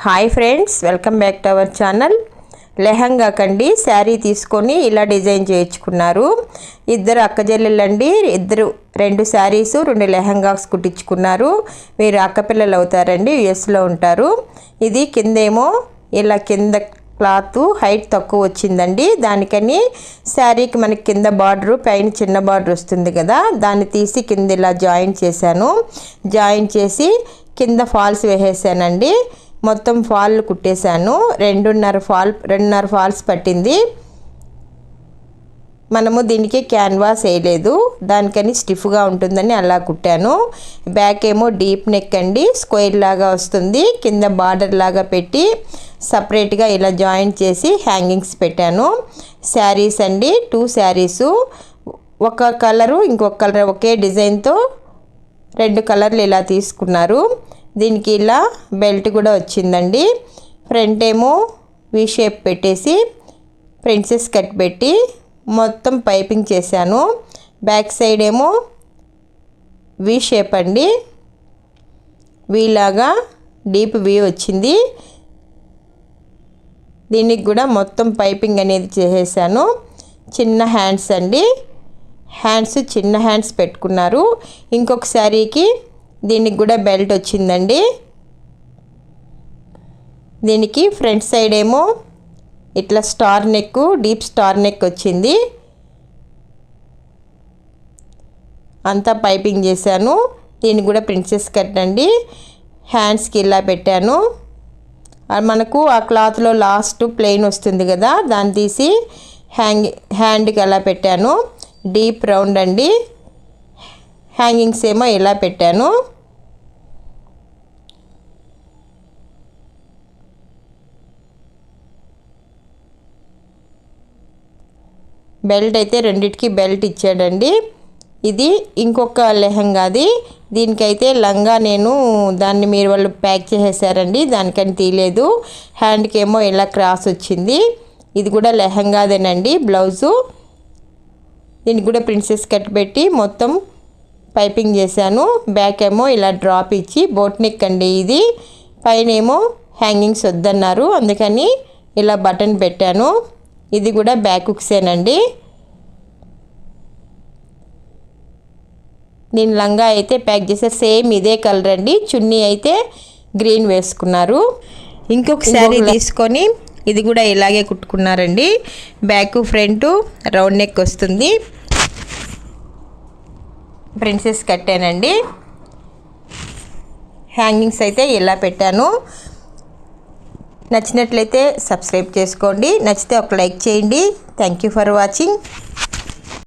Hi friends welcome back to our channel. Lehenga కండి శారీ తీసుకొని ఇలా డిజైన్ చేయించుకున్నారు. ఇద్దరు అక్కజెల్లెళ్ళండి ఇద్దరు రెండు శారీస్ రెండు లెహంగాస్ కుట్టించుకున్నారు. మీరు అక్కపిల్లలు అవుతారండి యుఎస్లో ఉంటారు. ఇది కిందేమో ఇలా కింద క్లాత్ హైట్ తక్కువ వచ్చిందండి. దానికని శారీకి మనకి కింద బార్డరు పైన చిన్న బార్డర్ వస్తుంది కదా దాన్ని తీసి కింద ఇలా జాయిన్ చేశాను. జాయిన్ చేసి కింద ఫాల్స్ వేసేసానండి. మొత్తం ఫాల్ కుట్టేశాను. రెండున్నర ఫాల్ రెండున్నర ఫాల్స్ పట్టింది. మనము దీనికి క్యాన్వాస్ వేయలేదు. దానికని స్టిఫ్గా ఉంటుందని అలా కుట్టాను. బ్యాక్ ఏమో డీప్ నెక్ అండి. స్క్వేర్ లాగా వస్తుంది. కింద బార్డర్ లాగా పెట్టి సపరేట్గా ఇలా జాయింట్ చేసి హ్యాంగింగ్స్ పెట్టాను. శారీస్ అండి. టూ శారీసు. ఒక కలరు ఇంకొక కలర్ ఒకే డిజైన్తో రెండు కలర్లు ఇలా తీసుకున్నారు. దీనికి ఇలా బెల్ట్ కూడా వచ్చిందండి. ఫ్రంట్ ఏమో వి షేప్ పెట్టేసి ప్రిన్సెస్ కట్ పెట్టి మొత్తం పైపింగ్ చేశాను. బ్యాక్ సైడ్ ఏమో వి షేప్ అండి. వీలాగా డీప్ వి వచ్చింది. దీనికి కూడా మొత్తం పైపింగ్ అనేది చేసేసాను. చిన్న హ్యాండ్స్ అండి. హ్యాండ్స్ చిన్న హ్యాండ్స్ పెట్టుకున్నారు. ఇంకొక శారీకి దీనికి కూడా బెల్ట్ వచ్చిందండి. దీనికి ఫ్రంట్ సైడ్ ఏమో ఇట్లా star neck deep star neck వచ్చింది. అంతా పైపింగ్ చేశాను. దీనికి కూడా ప్రిన్సెస్ కట్ అండి హ్యాండ్స్కి ఇలా పెట్టాను. మనకు ఆ క్లాత్లో లాస్ట్ ప్లెయిన్ వస్తుంది కదా దాన్ని తీసి హ్యాంగ్ హ్యాండ్కి అలా పెట్టాను. డీప్ రౌండ్ అండి. హ్యాంగింగ్స్ ఏమో ఇలా పెట్టాను. బెల్ట్ అయితే రెండిటికి బెల్ట్ ఇచ్చాడండి. ఇది ఇంకొక లెహంగాది. దీనికైతే లంగా నేను దాన్ని మీరు వాళ్ళు ప్యాక్ చేసేసారండి. దానికని తీయలేదు. హ్యాండ్కి ఏమో ఇలా క్రాస్ వచ్చింది. ఇది కూడా లెహంగాదేనండి బ్లౌజు. దీనికి కూడా ప్రిన్సెస్ కట్ పెట్టి మొత్తం పైపింగ్ చేశాను. బ్యాక్ ఏమో ఇలా డ్రాప్ ఇచ్చి బోట్ నెక్ అండి ఇది. పైన ఏమో హ్యాంగింగ్స్ వద్దన్నారు. అందుకని ఇలా బటన్ పెట్టాను. ఇది కూడా బ్యాక్ హుక్సేనండి. నేను లంగా అయితే ప్యాక్ చేసే సేమ్ ఇదే కలర్ అండి. చున్నీ అయితే గ్రీన్ వేసుకున్నారు. ఇంకొక శారీ తీసుకొని ఇది కూడా ఇలాగే కుట్టుకున్నారండి. బ్యాక్ ఫ్రంట్ రౌండ్ నెక్ వస్తుంది. ప్రిన్సెస్ కట్టానండి. హ్యాంగింగ్స్ అయితే ఇలా పెట్టాను. నచ్చినట్లయితే సబ్స్క్రైబ్ చేసుకోండి. నచ్చితే ఒక లైక్ చేయండి. Thank you for watching.